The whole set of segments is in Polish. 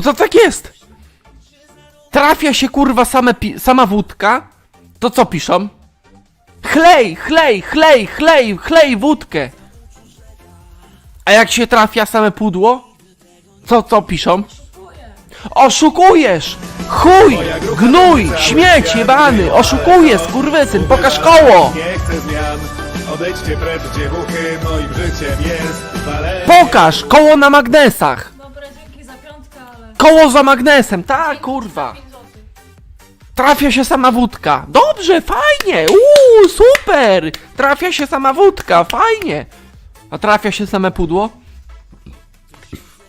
Bo to tak jest. Trafia się kurwa same sama wódka, to co piszą? Chlej, chlej, chlej, chlej, chlej wódkę. A jak się trafia same pudło, co co piszą? Oszukujesz! Chuj! Gnój! Śmieć jebany! Oszukujesz, skurwysyn! Pokaż koło! Nie chcę zmian Odejdźcie precz dziewuchy Moim życiem jest Pokaż! Koło na magnesach! Za piątkę, ale... Koło za magnesem! Tak, kurwa! 5 złotych. Trafia się sama wódka! Dobrze, fajnie! Uuu, super! Trafia się sama wódka, fajnie! A trafia się same pudło?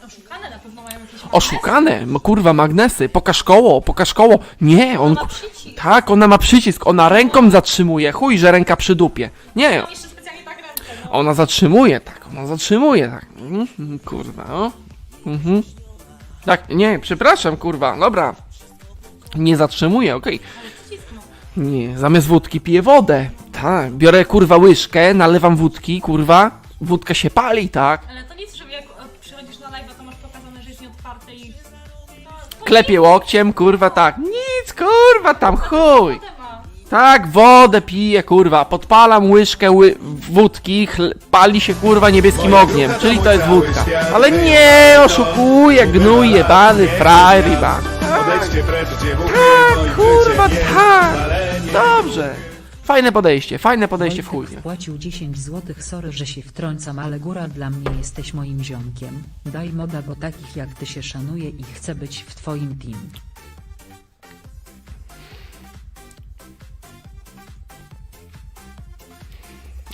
Oszukane na pewno mają jakieś... Oszukane! M- Kurwa, magnesy! Pokaż koło, pokaż koło! Nie, on... ku- przycisk. Tak, ona ma przycisk, ona ręką zatrzymuje. Chuj, że ręka przy dupie. Nie, jeszcze specjalnie tak no. Ona zatrzymuje, tak, ona zatrzymuje, tak. Mhm, kurwa, o. Mhm. Tak, nie, przepraszam, kurwa, dobra. Nie zatrzymuje, okej. Nie, zamiast wódki piję wodę. Tak, biorę kurwa łyżkę, nalewam wódki, kurwa. Wódka się pali, tak. Ale to nic, żeby jak e, przychodzisz na live, to masz pokazane, że jest nieotwarte i... No, to Klepię łokciem, kurwa, tak. Nic, kurwa, tam chuj. Tak, wodę piję, kurwa. Podpalam łyżkę ły wódki, chl- pali się, kurwa, niebieskim ogniem. Czyli to jest wódka. Ale nie, oszukuję, gnój jebany, frajer jebany. Odejdźcie precz dziewuchy Moim Kurwa, jest tak. Dobrze. Fajne podejście, fajne podejście w chuj. Wojtek wpłacił 10 złotych, sorry, że się wtrącam, ale góra dla mnie jesteś moim ziomkiem. Daj moda, bo takich jak ty się szanuje i chcę być w twoim team.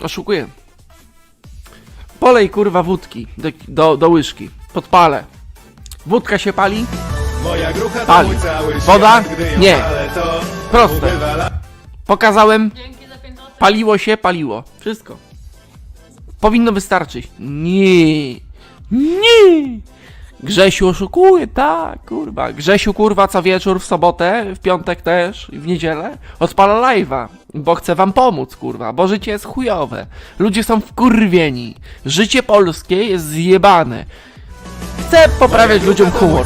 Oszukuję. Polej, kurwa, wódki do, do, do łyżki. Podpalę. Wódka się pali? Moja grucha to Pali. mój cały świat Woda? Nie. palę, to Proste. Pokazałem, Dzięki za 5 złotych. paliło się, paliło. Wszystko. Powinno wystarczyć. Nie. Nie. Grzesiu oszukuje, tak, kurwa. Grzesiu, kurwa, co wieczór w sobotę, w piątek też, w niedzielę odpala live'a, bo chce wam pomóc, kurwa, bo życie jest chujowe. Ludzie są wkurwieni. Życie polskie jest zjebane. Chcę poprawiać ludziom humor.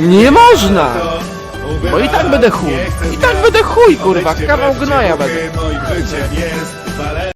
Nie można! Bo i tak będę chuj. I tak będę chuj, kurwa, kawał gnoja będę.